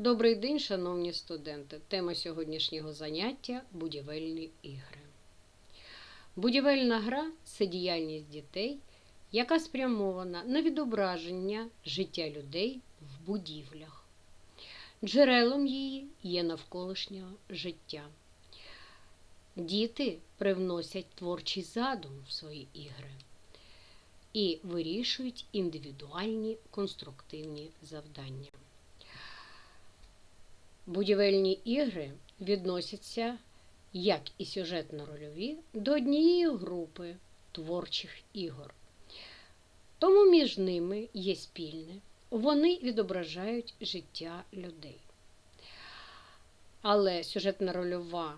Добрий день, шановні студенти. Тема сьогоднішнього заняття будівельні ігри. Будівельна гра це діяльність дітей, яка спрямована на відображення життя людей в будівлях. Джерелом її є навколишнє життя. Діти привносять творчий задум в свої ігри і вирішують індивідуальні конструктивні завдання. Будівельні ігри відносяться, як і сюжетно-рольові, до однієї групи творчих ігор. Тому між ними є спільне, вони відображають життя людей. Але сюжетно-рольова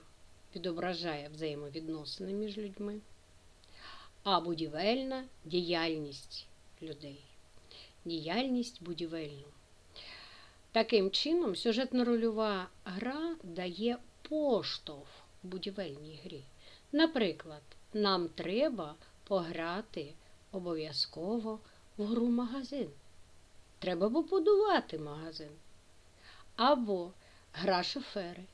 відображає взаємовідносини між людьми, а будівельна діяльність людей. Діяльність будівельну. Таким чином, сюжетно-рольова гра дає поштовх будівельній грі. Наприклад, нам треба пограти обов'язково в гру магазин. Треба побудувати магазин. Або гра шофери.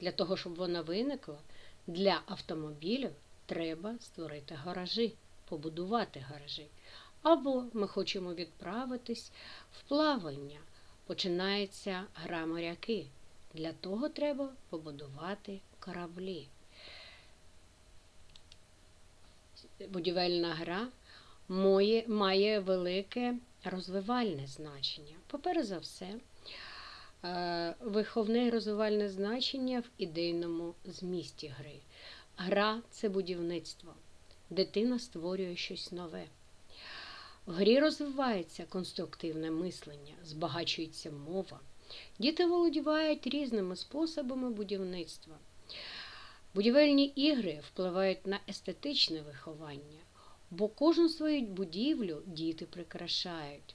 Для того, щоб вона виникла, для автомобілів треба створити гаражі, побудувати гаражі. Або ми хочемо відправитись в плавання починається гра моряки. Для того треба побудувати кораблі. Будівельна гра має, велике розвивальне значення. Поперед за все, е, виховне розвивальне значення в ідейному змісті гри. Гра це будівництво. Дитина створює щось нове. В грі розвивається конструктивне мислення, збагачується мова. Діти володівають різними способами будівництва. Будівельні ігри впливають на естетичне виховання, бо кожну свою будівлю діти прикрашають.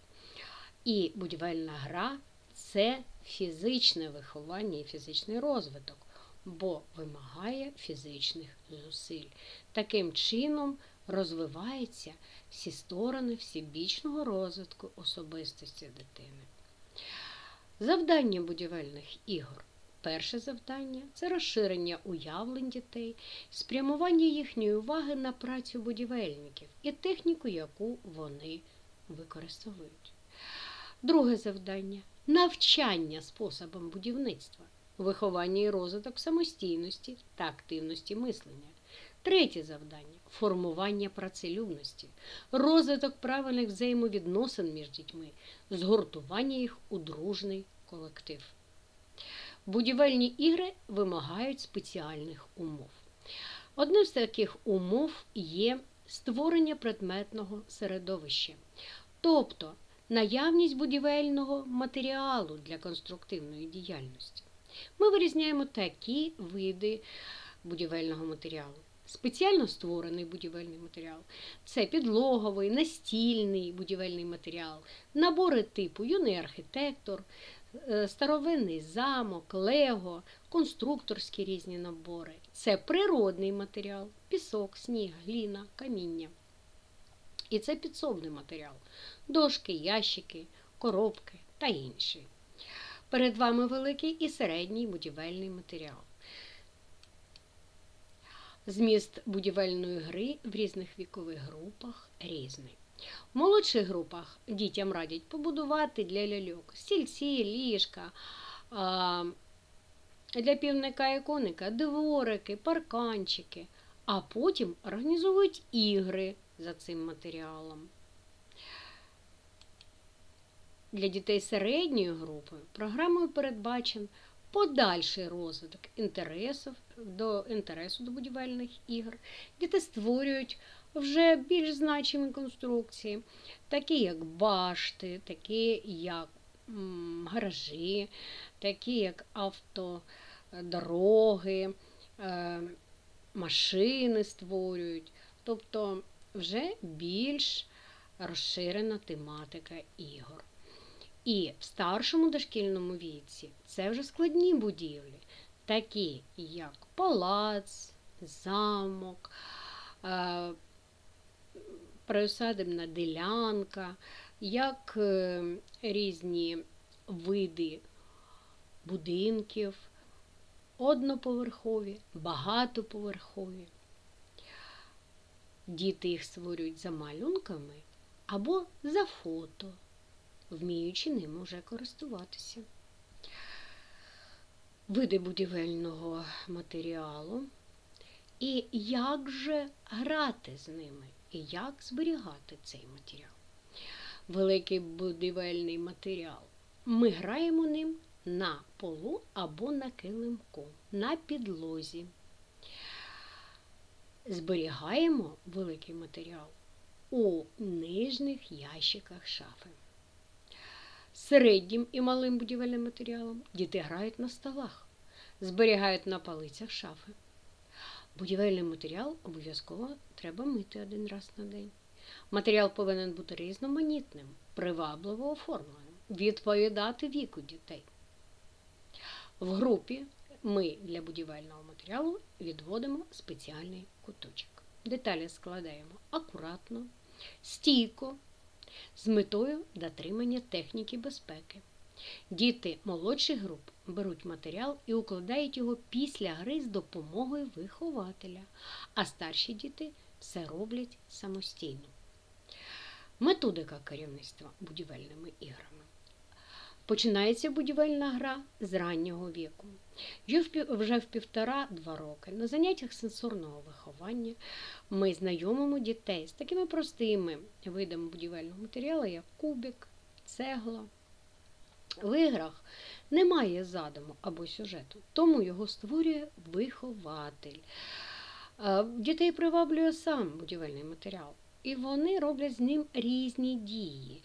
І будівельна гра це фізичне виховання і фізичний розвиток, бо вимагає фізичних зусиль. Таким чином розвиваються всі сторони всебічного розвитку особистості дитини. Завдання будівельних ігор. Перше завдання це розширення уявлень дітей, спрямування їхньої уваги на працю будівельників і техніку, яку вони використовують. Друге завдання навчання способам будівництва, виховання і розвиток самостійності та активності мислення. Третє завдання формування працелюбності, розвиток правильних взаємовідносин між дітьми, згуртування їх у дружний колектив. Будівельні ігри вимагають спеціальних умов. Одним з таких умов є створення предметного середовища, тобто наявність будівельного матеріалу для конструктивної діяльності. Ми вирізняємо такі види будівельного матеріалу. Спеціально створений будівельний матеріал це підлоговий, настільний будівельний матеріал, набори типу юний архітектор, е, старовинний замок, лего, конструкторські різні набори. Це природний матеріал, пісок, сніг, гліна, каміння. І це підсобний матеріал дошки, ящики, коробки та інші. Перед вами великий і середній будівельний матеріал. Зміст будівельної гри в різних вікових групах різний. В молодших групах дітям радять побудувати для ляльок стільці, ліжка, для півника і коника дворики, парканчики, а потім організовують ігри за цим матеріалом. Для дітей середньої групи програмою передбачен подальший розвиток інтересів до інтересу до будівельних ігор. Діти створюють вже більш значимі конструкції, такі як башти, такі як гаражі, такі як автодороги, е, машини створюють, тобто вже більш розширена тематика ігор. І в старшому дошкільному віці це вже складні будівлі, такі як палац, замок, е, приосадибна ділянка, як е, різні види будинків, одноповерхові, багатоповерхові. Діти їх створюють за малюнками або за фото, вміючи ним уже користуватися. Види будівельного матеріалу і як же грати з ними, і як зберігати цей матеріал. Великий будівельний матеріал. Ми граємо ним на полу або на килимку, на підлозі. Зберігаємо великий матеріал у нижніх ящиках шафи. Середнім і малим будівельним матеріалом діти грають на столах, зберігають на полицях шафи. Будівельний матеріал обов'язково треба мити один раз на день. Матеріал повинен бути різноманітним, привабливо оформленим, відповідати віку дітей. В групі ми для будівельного матеріалу відводимо спеціальний куточок. Деталі складаємо акуратно, стійко, з метою дотримання техніки безпеки. Діти молодших груп беруть матеріал і укладають його після гри з допомогою вихователя, а старші діти все роблять самостійно. Методика керівництва будівельними іграми. Починається будівельна гра з раннього віку. Вже в півтора-два роки на заняттях сенсорного виховання ми знайомимо дітей з такими простими видами будівельного матеріалу, як кубик, цегла. В іграх немає задуму або сюжету, тому його створює вихователь. Дітей приваблює сам будівельний матеріал. І вони роблять з ним різні дії,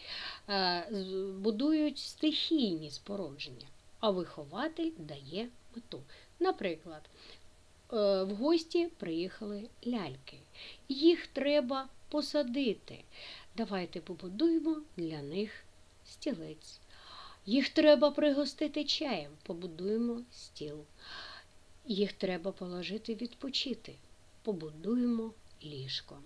будують стихійні спорудження, а вихователь дає мету. Наприклад, е, в гості приїхали ляльки. Їх треба посадити. Давайте побудуємо для них стілець. Їх треба пригостити чаєм, побудуємо стіл. Їх треба положити відпочити, побудуємо ліжко.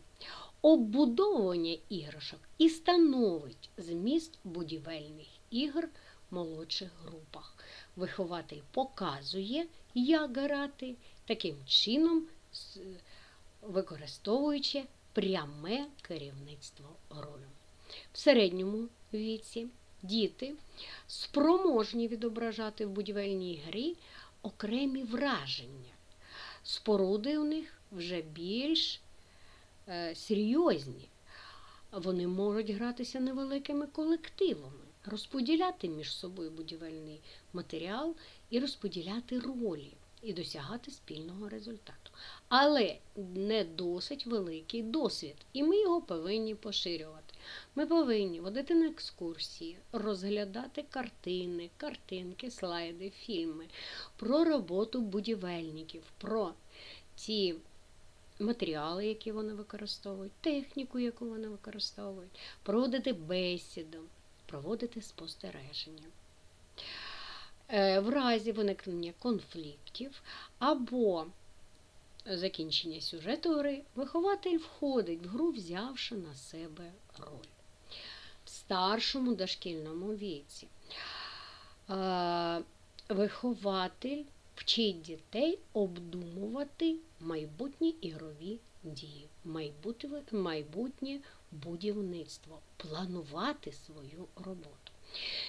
Оббудовування іграшок і становить зміст будівельних ігр молодших групах. Вихователь показує, як грати, таким чином використовуючи пряме керівництво ролю. В середньому віці діти спроможні відображати в будівельній грі окремі враження. Споруди у них вже більш е, серйозні. Вони можуть гратися невеликими колективами, розподіляти між собою будівельний матеріал і розподіляти ролі і досягати спільного результату. Але не досить великий досвід, і ми його повинні поширювати. Ми повинні водити на екскурсії, розглядати картини, картинки, слайди, фільми про роботу будівельників, про ті матеріали, які вони використовують, техніку, яку вони використовують, проводити бесіду, проводити спостереження. Е, в разі виникнення конфліктів або закінчення сюжету гри, вихователь входить в гру, взявши на себе роль. В старшому дошкільному віці е, вихователь вчить дітей обдумувати майбутні ігрові дії, майбутнє будівництво, планувати свою роботу.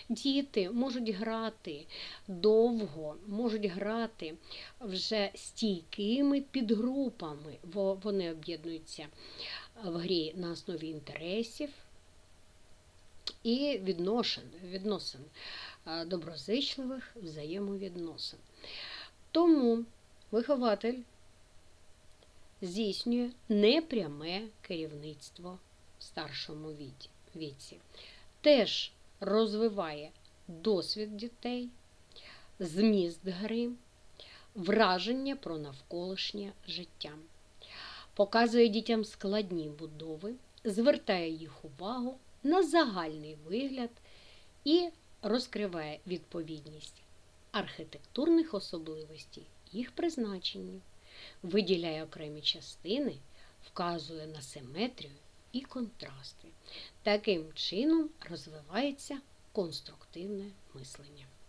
Діти можуть грати довго, можуть грати вже стійкими підгрупами, бо вони об'єднуються в грі на основі інтересів і відношень, відносин, доброзичливих взаємовідносин. Тому вихователь здійснює непряме керівництво в старшому віці. Теж розвиває досвід дітей, зміст гри, враження про навколишнє життя, показує дітям складні будови, звертає їх увагу на загальний вигляд і розкриває відповідність архітектурних особливостей їх призначення, виділяє окремі частини, вказує на симетрію і контрасти. Таким чином розвивається конструктивне мислення.